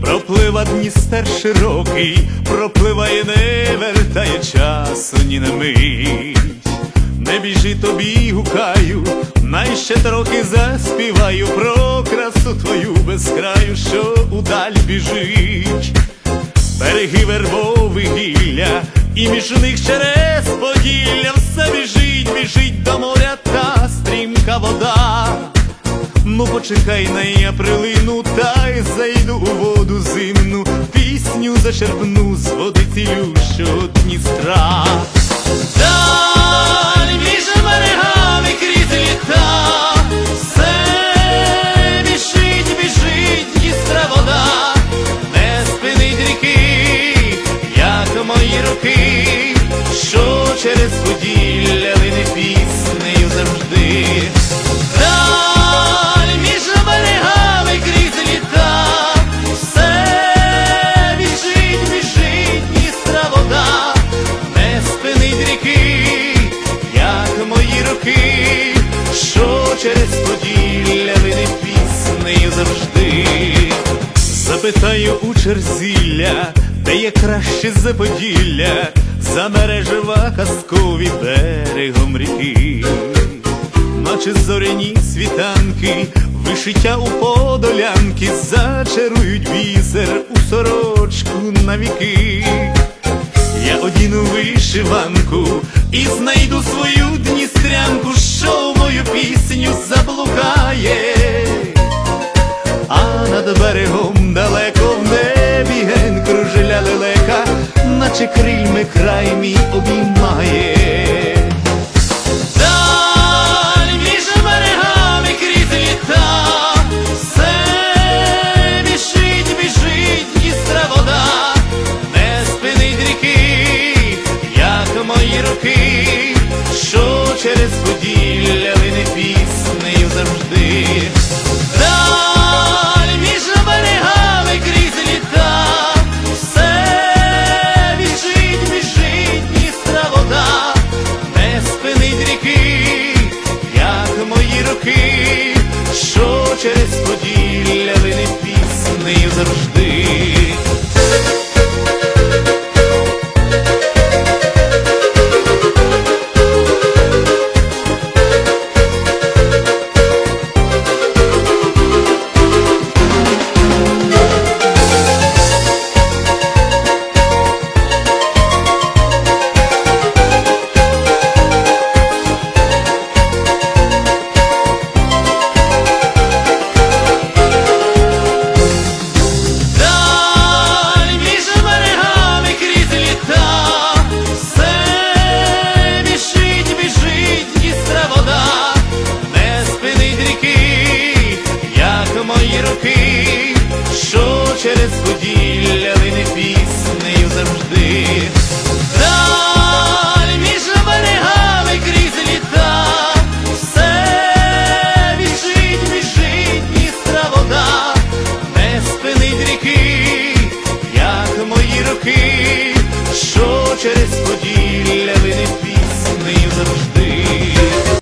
Пропливав Дністер широкий, пропливає, не вертає часу ні на мить. Не біжи тобі, гукаю, най ще трохи заспіваю про красу твою безкраю, що удаль біжить. Береги вербови гілля, і між них через поділля все біжить, біжить до моря та стрімка вода. Ну почекай на я прилину, та зачерпну з води цілющого Дністра. Даль між берегами крізь літа, все біжить, біжить Дністра вода, не спинить ріки, як мої руки, що через поділля Запитаю у черзілля, де є краще за поділля, за мережева казкові берегом ріки наче зоряні світанки, вишиття у подолянки, зачарують бісер у сорочку на віки. Я одіну вишиванку і знайду свою дністрянку, що мою пісню наче крильми край мій обіймає. Мої руки, що через поділля піснею через поділля лине піснею завжди.